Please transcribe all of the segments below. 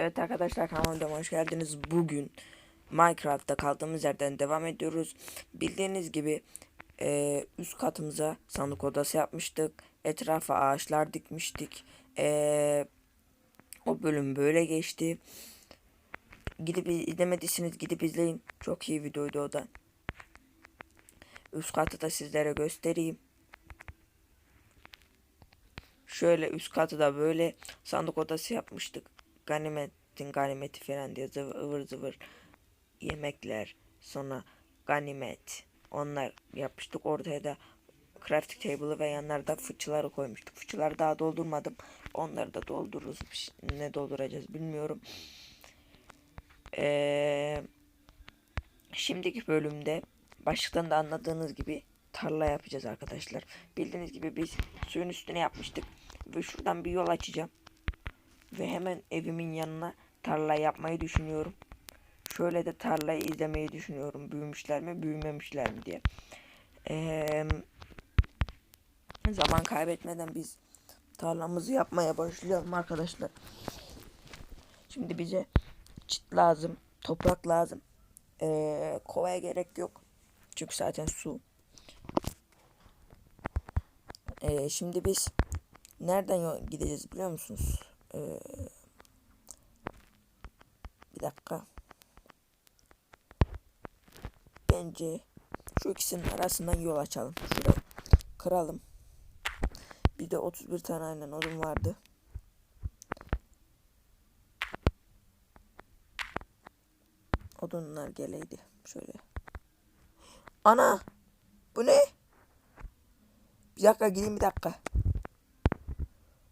Evet arkadaşlar kanalıma hoş geldiniz. Bugün Minecraft'ta kaldığımız yerden devam ediyoruz. Bildiğiniz gibi e, üst katımıza sandık odası yapmıştık. Etrafa ağaçlar dikmiştik. E, o bölüm böyle geçti. Gidip izlemediyseniz gidip izleyin. Çok iyi videoydu o da. Üst katı da sizlere göstereyim. Şöyle üst katı da böyle sandık odası yapmıştık. Ganimetin ganimeti falan diye zıvır ıvır zıvır yemekler. Sonra ganimet. Onlar yapmıştık. Ortaya da crafting table'ı ve yanlarda fıçıları koymuştuk. Fıçıları daha doldurmadım. Onları da doldururuz. Ne dolduracağız bilmiyorum. Ee, şimdiki bölümde başlıktan da anladığınız gibi tarla yapacağız arkadaşlar. Bildiğiniz gibi biz suyun üstüne yapmıştık. Ve şuradan bir yol açacağım. Ve hemen evimin yanına tarla yapmayı düşünüyorum. Şöyle de tarlayı izlemeyi düşünüyorum. Büyümüşler mi büyümemişler mi diye. Ee, zaman kaybetmeden biz tarlamızı yapmaya başlayalım arkadaşlar. Şimdi bize çit lazım. Toprak lazım. Ee, kovaya gerek yok. Çünkü zaten su. Ee, şimdi biz nereden gideceğiz biliyor musunuz? Ee, bir dakika. Bence şu ikisinin arasından yol açalım. Şurayı kıralım. Bir de 31 tane aynen odun vardı. Odunlar geleydi. Şöyle. Ana! Bu ne? Bir dakika gideyim bir dakika.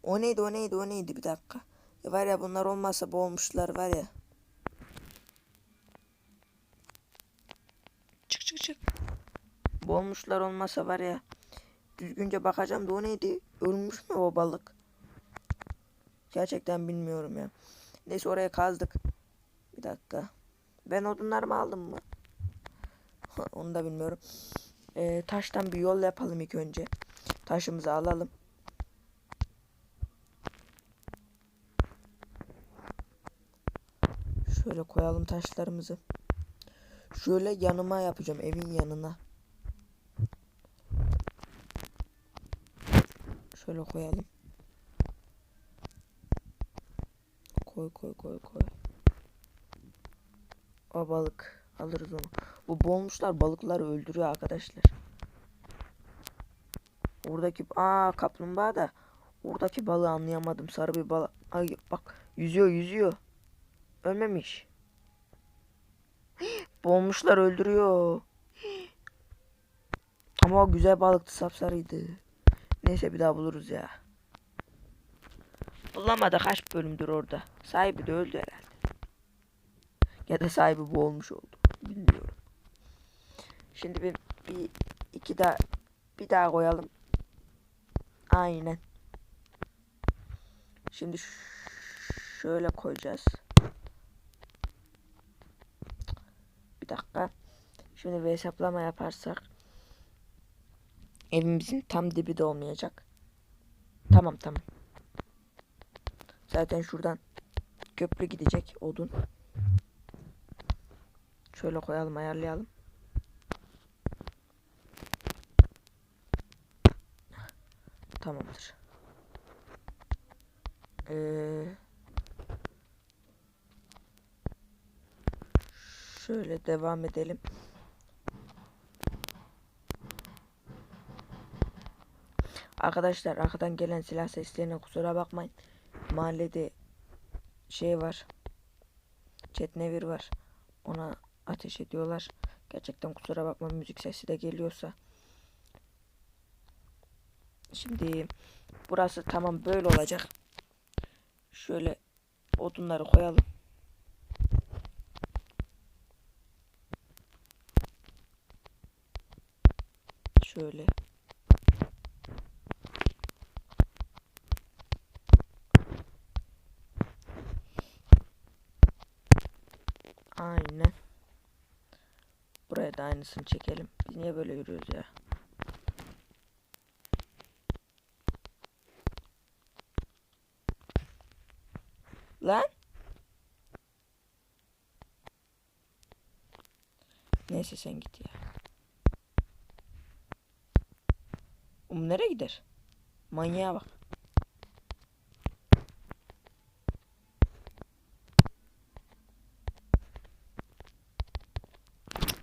O neydi o neydi o neydi bir dakika. Ya var ya bunlar olmazsa boğulmuşlar var ya. Çık çık çık. Boğulmuşlar olmasa var ya. Düzgünce bakacağım da o neydi? Ölmüş mü o balık? Gerçekten bilmiyorum ya. Neyse oraya kazdık. Bir dakika. Ben odunlarımı aldım mı? Onu da bilmiyorum. Ee, taştan bir yol yapalım ilk önce. Taşımızı alalım. Şöyle koyalım taşlarımızı. Şöyle yanıma yapacağım evin yanına. Şöyle koyalım. Koy koy koy koy. O balık alırız onu. Bu boğulmuşlar balıkları öldürüyor arkadaşlar. Oradaki aa kaplumbağa da oradaki balığı anlayamadım. Sarı bir balık. Ay bak yüzüyor yüzüyor. Ölmemiş. Boğulmuşlar öldürüyor. Ama o güzel balıktı sapsarıydı. Neyse bir daha buluruz ya. Bulamadı kaç bölümdür orada. Sahibi de öldü herhalde. Ya da sahibi boğulmuş oldu. Bilmiyorum. Şimdi bir, bir iki daha bir daha koyalım. Aynen. Şimdi şöyle koyacağız. Bir dakika. Şimdi bir hesaplama yaparsak evimizin tam dibi de olmayacak. Tamam tamam. Zaten şuradan köprü gidecek odun. Şöyle koyalım ayarlayalım. Tamamdır. Ee, şöyle devam edelim. Arkadaşlar arkadan gelen silah seslerine kusura bakmayın. Mahallede şey var. Çetnevir var. Ona ateş ediyorlar. Gerçekten kusura bakma müzik sesi de geliyorsa. Şimdi burası tamam böyle olacak. Şöyle odunları koyalım. şöyle. Aynen. Buraya da aynısını çekelim. Biz niye böyle yürüyoruz ya? Lan. Neyse sen git ya. Nereye gider? Manyağa bak.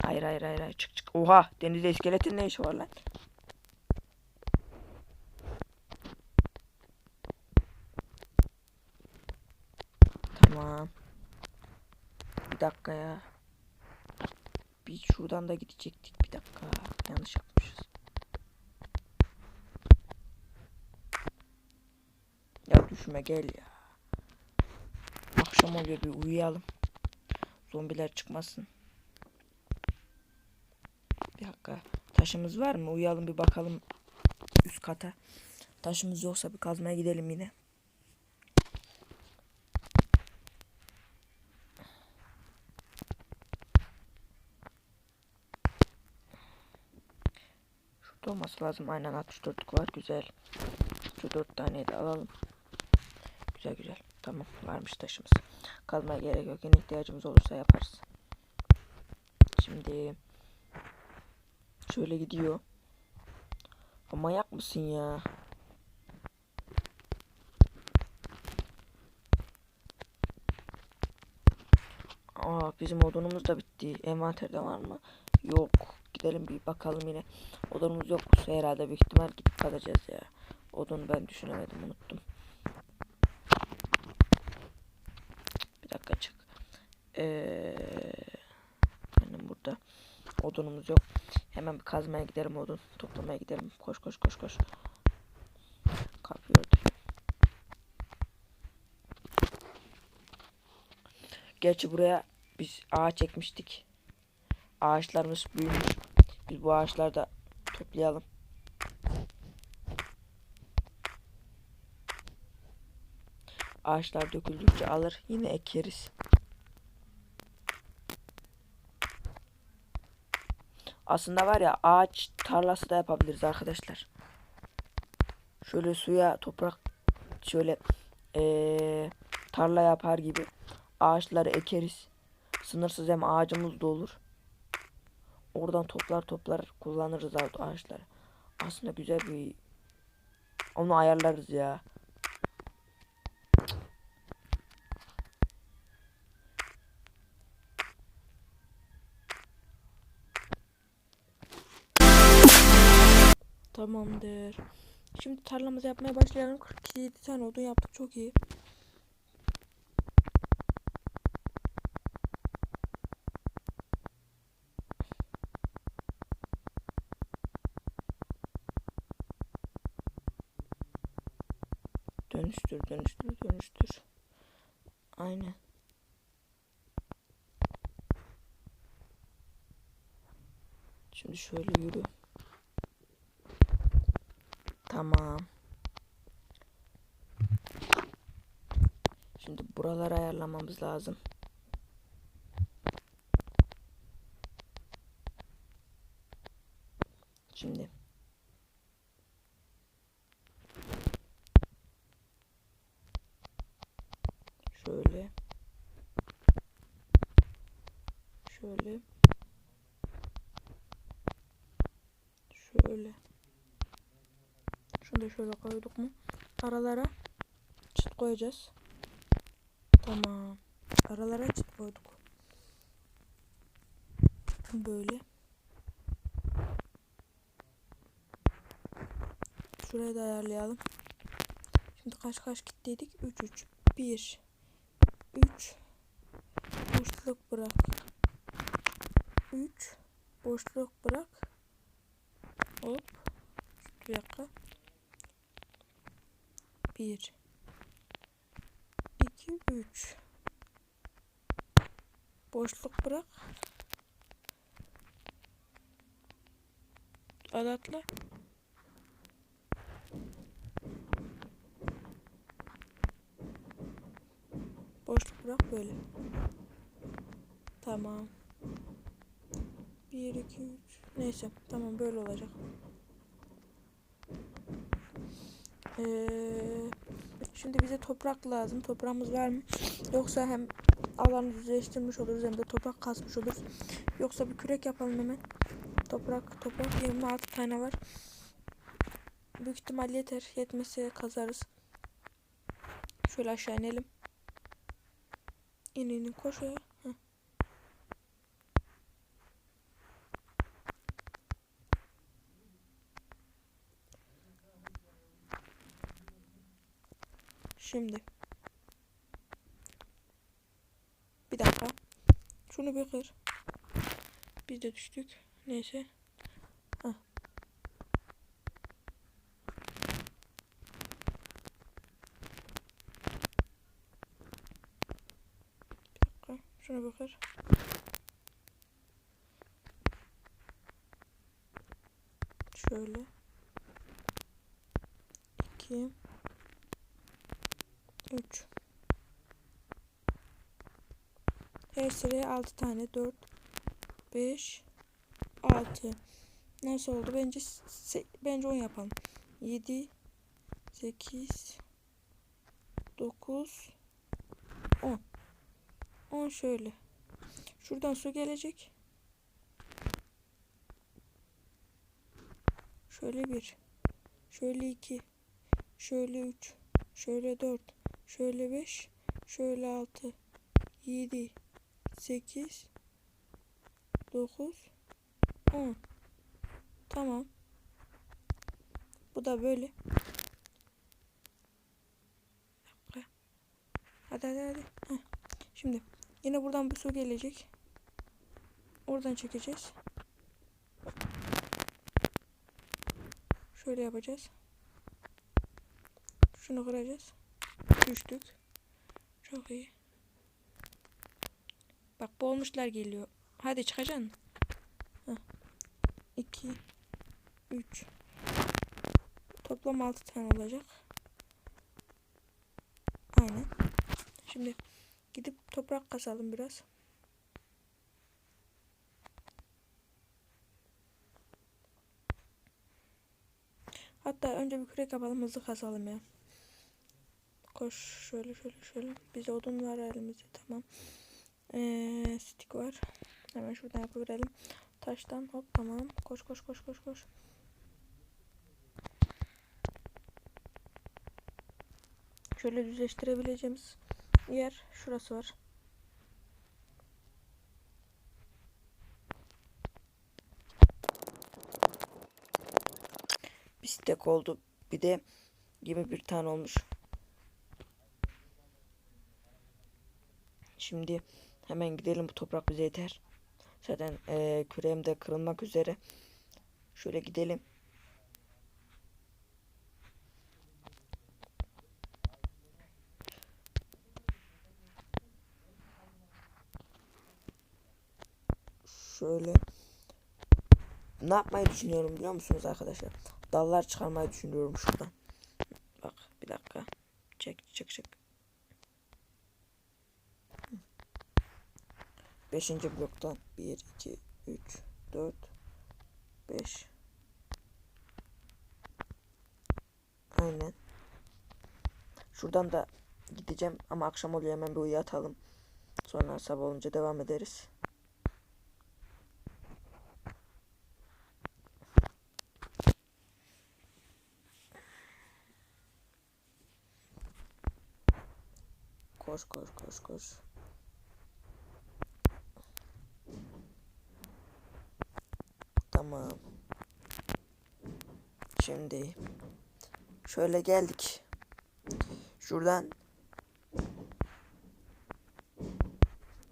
Hayır hayır hayır hayır çık çık. Oha denizde iskeletin ne işi var lan? Tamam. Bir dakika ya. Bir şuradan da gidecektik. Bir dakika. Yanlış yapmışız. Düşme gel ya. Akşam oluyor bir uyuyalım. Zombiler çıkmasın. Bir dakika. Taşımız var mı? Uyuyalım bir bakalım üst kata. Taşımız yoksa bir kazmaya gidelim yine. Şurada olması lazım. Aynen 64'lük var. Güzel. Şu 4 tane de alalım. Güzel güzel. Tamam. Varmış taşımız. Kazmaya gerek yok. Yine ihtiyacımız olursa yaparız. Şimdi şöyle gidiyor. Ama manyak mısın ya? Aa bizim odunumuz da bitti. Envanterde var mı? Yok. Gidelim bir bakalım yine. Odunumuz yoksa herhalde büyük ihtimal gidip kalacağız ya. Odunu ben düşünemedim unuttum. Bir dakika çık. Ee, benim burada odunumuz yok. Hemen bir kazmaya gidelim odun. Toplamaya gidelim. Koş koş koş koş. Örtüyorum. Gerçi buraya biz ağaç ekmiştik. Ağaçlarımız büyümüş. Biz bu ağaçları da toplayalım. Ağaçlar döküldükçe alır yine ekeriz. Aslında var ya ağaç tarlası da yapabiliriz arkadaşlar. Şöyle suya toprak şöyle eee, tarla yapar gibi ağaçları ekeriz. Sınırsız hem ağacımız da olur. Oradan toplar toplar kullanırız ağ- ağaçları. Aslında güzel bir onu ayarlarız ya. Tamamdır. Şimdi tarlamızı yapmaya başlayalım. 47 tane odun yaptık. Çok iyi. Dönüştür, dönüştür, dönüştür. Aynen. Şimdi şöyle yürü. Tamam. Şimdi buraları ayarlamamız lazım. Şimdi. Şöyle. Şöyle. Şöyle. Şunu da şöyle koyduk mu? Aralara çıt koyacağız. Tamam. Aralara çıt koyduk. Böyle. Şurayı da ayarlayalım. Şimdi kaç kaç gittiydik? 3 3 1 3 boşluk bırak 3 boşluk bırak hop bir dakika 1 2 3 boşluk bırak. Adatla boşluk bırak böyle. Tamam. 1 2 3 neyse tamam böyle olacak. Ee, şimdi bize toprak lazım. Toprağımız var mı? Yoksa hem alanı düzleştirmiş oluruz hem de toprak kasmış oluruz. Yoksa bir kürek yapalım hemen. Toprak toprak 26 tane var. Büyük ihtimal yeter. Yetmese kazarız. Şöyle aşağı inelim. İn in. Şimdi. Bir dakika. Şunu bir kır. Biz de düştük. Neyse. Hah. Bir. Şunu bir. Şöyle. İki. Üç. Her sıraya 6 tane 4 5 6 Nasıl oldu? Bence bence 10 yapalım. 7 8 9 10 10 şöyle. Şuradan su gelecek. Şöyle bir. Şöyle iki. Şöyle üç. Şöyle dört. Şöyle beş. Şöyle altı. Yedi. 8 9 10 Tamam. Bu da böyle. Hadi hadi hadi. Heh. Şimdi yine buradan bir su gelecek. Oradan çekeceğiz. Şöyle yapacağız. Şunu kıracağız. Düştük. Çok iyi. Bak boğulmuşlar geliyor. Hadi çıkacaksın. 2 3 Toplam 6 tane olacak. Aynen. Şimdi gidip toprak kasalım biraz. Hatta önce bir kürek yapalım hızlı kasalım ya. Koş şöyle şöyle şöyle. Bize odun var elimizde tamam. Ee, stick var. Hemen şuradan yapıverelim. Taştan hop tamam. Koş koş koş koş koş. Şöyle düzleştirebileceğimiz yer şurası var. Bir stek oldu. Bir de 21 tane olmuş. Şimdi hemen gidelim bu toprak bize yeter. Zaten eee küreğim de kırılmak üzere. Şöyle gidelim. Şöyle ne yapmayı düşünüyorum biliyor musunuz arkadaşlar? Dallar çıkarmayı düşünüyorum şuradan. Bak bir dakika. Çek çek çek. Beşinci bloktan 1, 2, 3, 4, 5. Aynen. Şuradan da gideceğim ama akşam oluyor hemen bir uyuyatalım. Sonra sabah olunca devam ederiz. Koş koş koş koş. Tamam. Şimdi şöyle geldik. Şuradan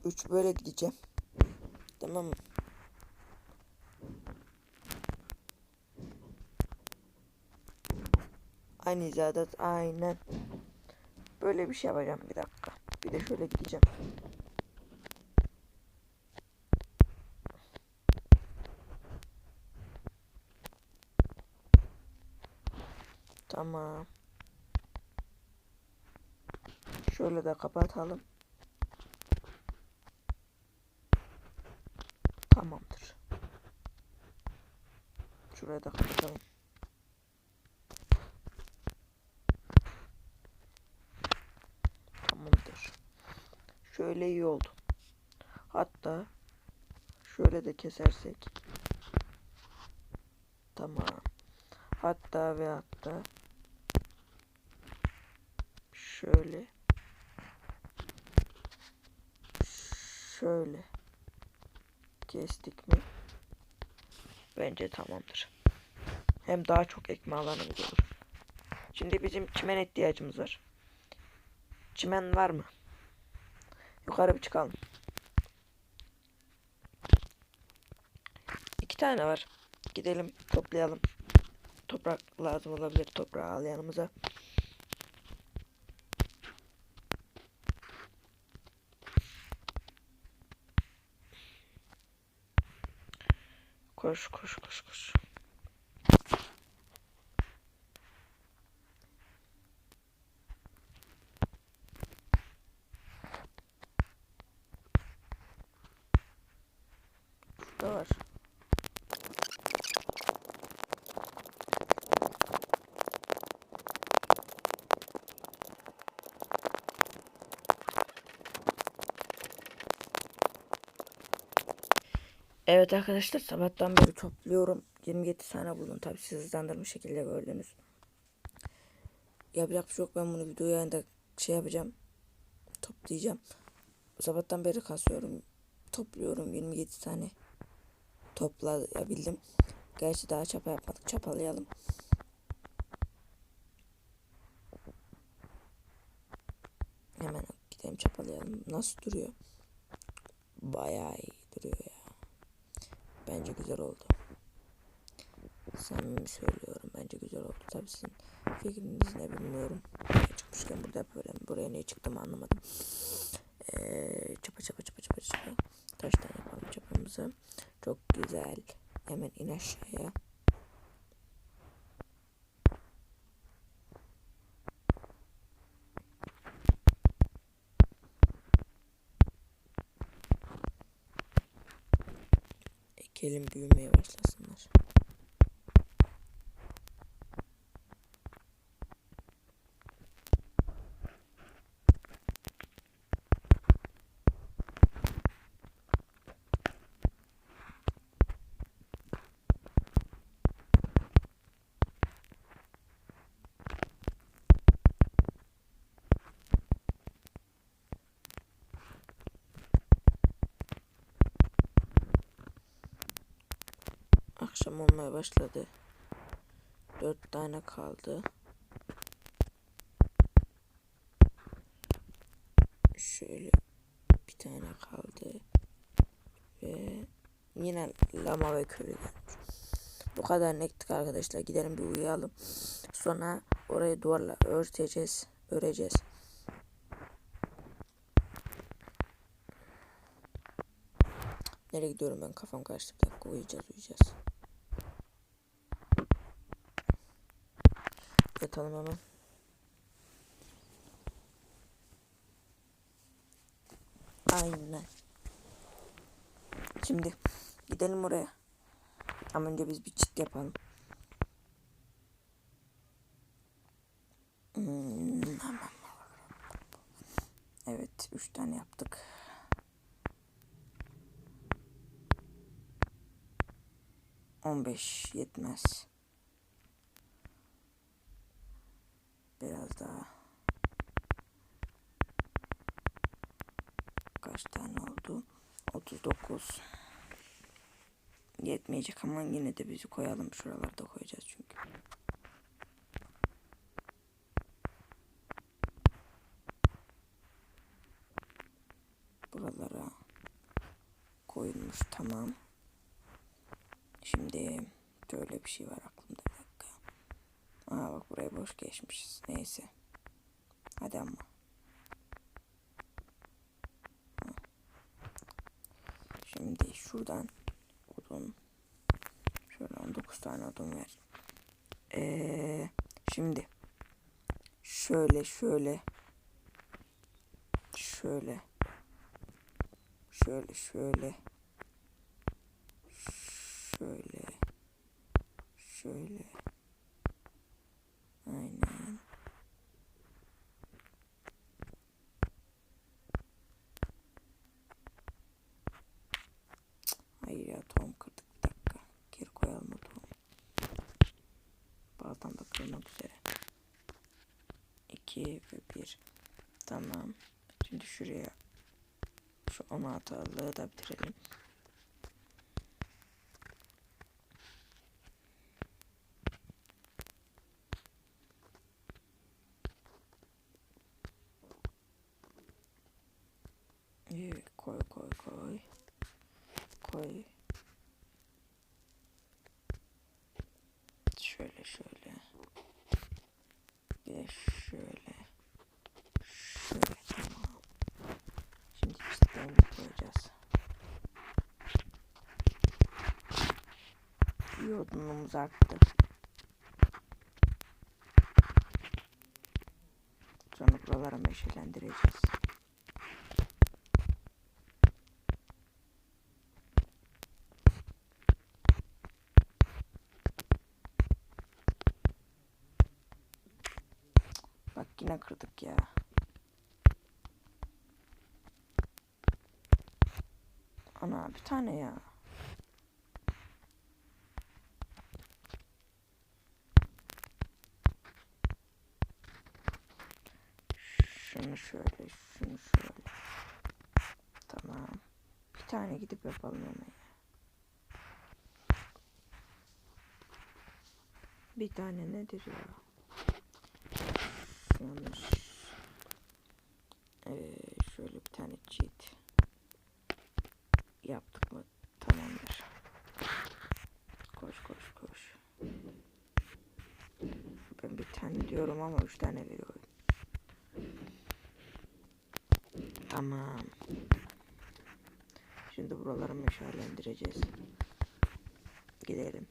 3 böyle gideceğim. Tamam mı? Aynı hizada aynen. Böyle bir şey yapacağım bir dakika. Bir de şöyle gideceğim. Tamam. Şöyle de kapatalım. Tamamdır. Şurayı da kapatalım. Tamamdır. Şöyle iyi oldu. Hatta şöyle de kesersek. Tamam. Hatta ve hatta şöyle şöyle kestik mi? Bence tamamdır. Hem daha çok ekme alanımız olur. Şimdi bizim çimen ihtiyacımız var. Çimen var mı? Yukarı bir çıkalım. İki tane var. Gidelim toplayalım. Toprak lazım olabilir. Toprağı al yanımıza. Koş koş koş koş. Şurada var. Evet arkadaşlar sabahtan beri topluyorum. 27 tane buldum. Tabi siz hızlandırmış şekilde gördünüz. Yapacak bir şey yok. Ben bunu videoya da şey yapacağım. Toplayacağım. Sabahtan beri kasıyorum. Topluyorum 27 tane. Toplayabildim. Gerçi daha çapa yapmadık. Çapalayalım. Hemen gidelim çapalayalım. Nasıl duruyor? Bayağı iyi duruyor ya. Bence güzel oldu. Samimi söylüyorum. Bence güzel oldu. Tabii sizin fikriniz ne bilmiyorum. Buraya çıkmışken burada böyle buraya niye çıktım anlamadım. Ee, çapa çapa çapa çapa çapa. Taştan yapalım çapamızı. Çok güzel. Hemen in aşağıya. Ekelim büyümeye başlasınlar. Akşam olmaya başladı. Dört tane kaldı. Şöyle bir tane kaldı. Ve yine lama ve köylü gelmiş. Bu kadar ektik arkadaşlar. Gidelim bir uyuyalım. Sonra orayı duvarla örteceğiz. Öreceğiz. Nereye gidiyorum ben kafam karıştı. Bir dakika uyuyacağız uyuyacağız. Yatalım hemen. Aynen. Şimdi gidelim oraya. Ama önce biz bir çit yapalım. Hmm. Evet, üç tane yaptık. On beş yetmez. Biraz daha. Kaç tane oldu? 39. Yetmeyecek ama yine de bizi koyalım. Şuralarda koyacağız çünkü. Buralara koyulmuş tamam. Şimdi şöyle bir şey var aklımda bir dakika. Aa bak buraya boş geçmişiz. Neyse. Hadi ama. Şimdi şuradan odun. Şöyle 19 tane odun ver. Ee, şimdi şöyle şöyle şöyle şöyle şöyle şöyle şöyle aynen ya tohum kırdık bir dakika. Geri koyalım o tohumu. Baltam da kırılmak üzere. 2 ve 1. Tamam. Şimdi şuraya şu 16 allığı da bitirelim. İyi, koy koy koy. Koy. Şöyle şöyle. Bir de şöyle. Şöyle tamam. Şimdi çitlerini koyacağız. Odunumuz arttı. Sonra buralara meşelendireceğiz. Bak yine kırdık ya. Ana bir tane ya. Şunu şöyle, şunu şöyle. Tamam. Bir tane gidip yapalım ya. Bir tane nedir ya? Yanlış. Ee, şöyle bir tane cheat yaptık mı tamamdır. Koş koş koş. Ben bir tane diyorum ama üç tane veriyorum. Tamam. Buraları meşalendireceğiz. Gidelim.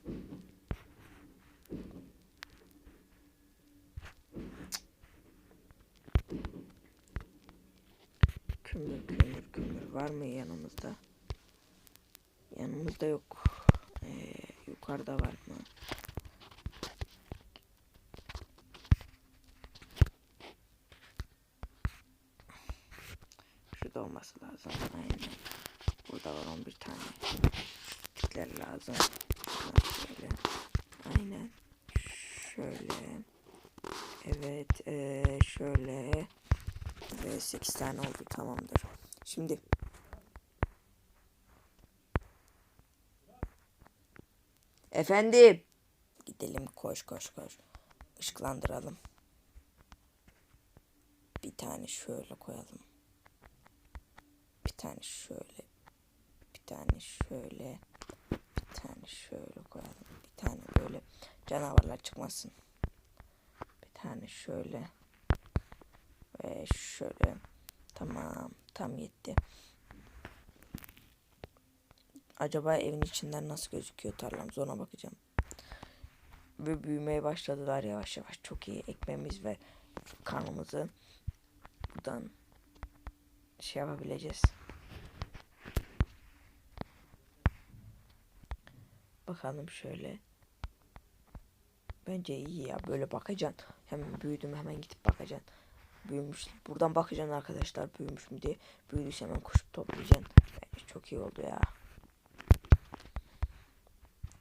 Kömür kömür kömür var mı yanımızda? Yanımızda yok. Ee, yukarıda var mı? Şurada olması lazım. Aynen. Burada var 11 tane. Tikler lazım. Şöyle. Aynen. Şöyle. Evet. ee, şöyle. Ve 8 tane oldu. Tamamdır. Şimdi Efendim. Gidelim koş koş koş. Işıklandıralım. Bir tane şöyle koyalım. Bir tane şöyle. Tane şöyle. Bir tane şöyle koyalım. Bir tane böyle canavarlar çıkmasın. Bir tane şöyle. Ve şöyle. Tamam. Tam yetti. Acaba evin içinden nasıl gözüküyor tarlamız ona bakacağım. Ve büyümeye başladılar yavaş yavaş. Çok iyi ekmemiz ve karnımızı buradan şey yapabileceğiz. Bakalım şöyle. Bence iyi ya böyle bakacaksın. Hemen büyüdüm hemen gidip bakacaksın. Büyümüş. Buradan bakacaksın arkadaşlar büyümüş mü diye. Büyüdüyse hemen koşup toplayacaksın. Bence çok iyi oldu ya.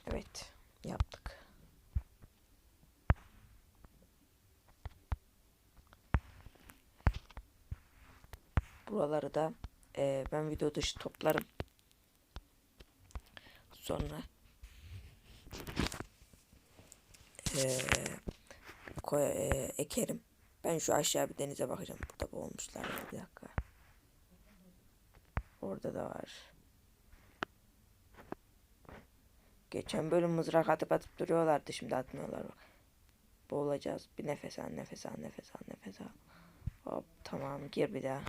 Evet, yaptık. Buraları da e, ben video dışı toplarım. Sonra e, koy, e, ekerim. Ben şu aşağı bir denize bakacağım. Burada boğulmuşlar bir dakika. Orada da var. Geçen bölüm mızrak atıp atıp duruyorlardı. Şimdi atmıyorlar bak. Boğulacağız. Bir nefes al, nefes al, nefes al, nefes al. Hop tamam gir bir daha.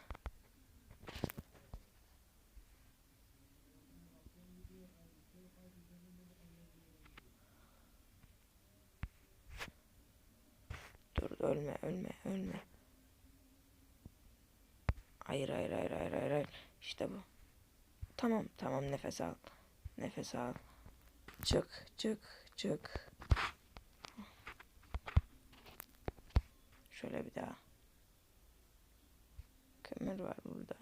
Hayır hayır hayır hayır hayır. hayır. İşte bu. Tamam tamam nefes al. Nefes al. Çık çık çık. Şöyle bir daha. Kömür var burada.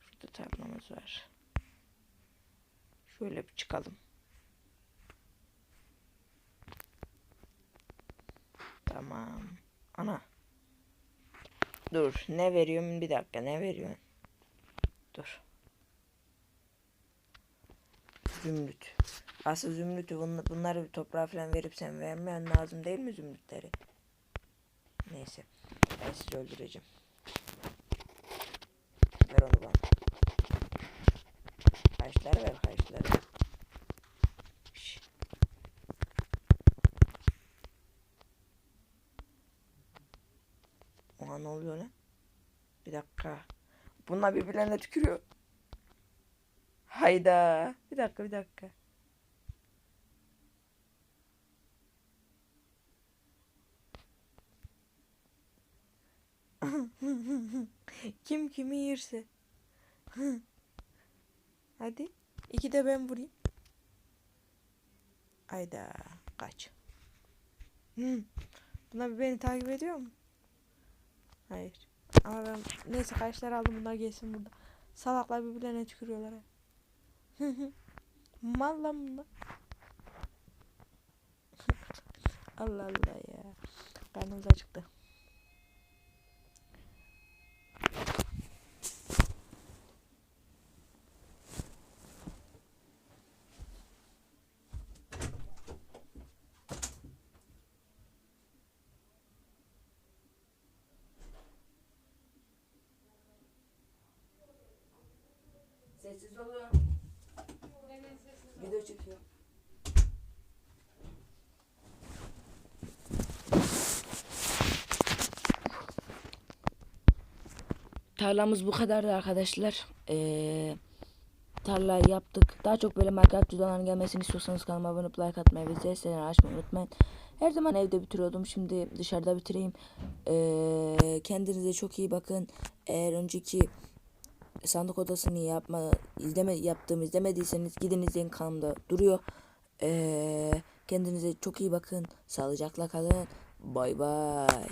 Şurada tablamız var. Şöyle bir çıkalım. Tamam. Ana. Dur. Ne veriyorum? Bir dakika. Ne veriyorsun? Dur. Zümrüt. Aslında zümrütü bun- bunları toprağa falan verip sen vermeyen lazım değil mi zümrütleri? Neyse. Ben sizi öldüreceğim. Ver onu bana. Kaşları ver kaşları. Şş. Oha ne oluyor lan? Bir dakika. Bunlar birbirlerine tükürüyor. Hayda. Bir dakika bir dakika. Kim kimi yerse. Hadi. İki de ben vurayım. Hayda. Kaç. Hı. Bunlar beni takip ediyor mu? Hayır. Ama ben neyse kaçlar aldım bunlar gelsin burada. Salaklar birbirlerine tükürüyorlar. Mal lan bunlar. Allah Allah ya. Karnımız acıktı. Sessiz oluyor. Video çekiyor. Tarlamız bu kadardı arkadaşlar. Ee, tarla yaptık. Daha çok böyle Minecraft videolarının gelmesini istiyorsanız kanalıma abone olup like atmayı ve seslerini açmayı unutmayın. Her zaman evde bitiriyordum. Şimdi dışarıda bitireyim. Ee, kendinize çok iyi bakın. Eğer önceki sandık odasını yapma izleme yaptığımı izlemediyseniz gidin izleyin kanalımda duruyor. Ee, kendinize çok iyi bakın. Sağlıcakla kalın. Bay bay.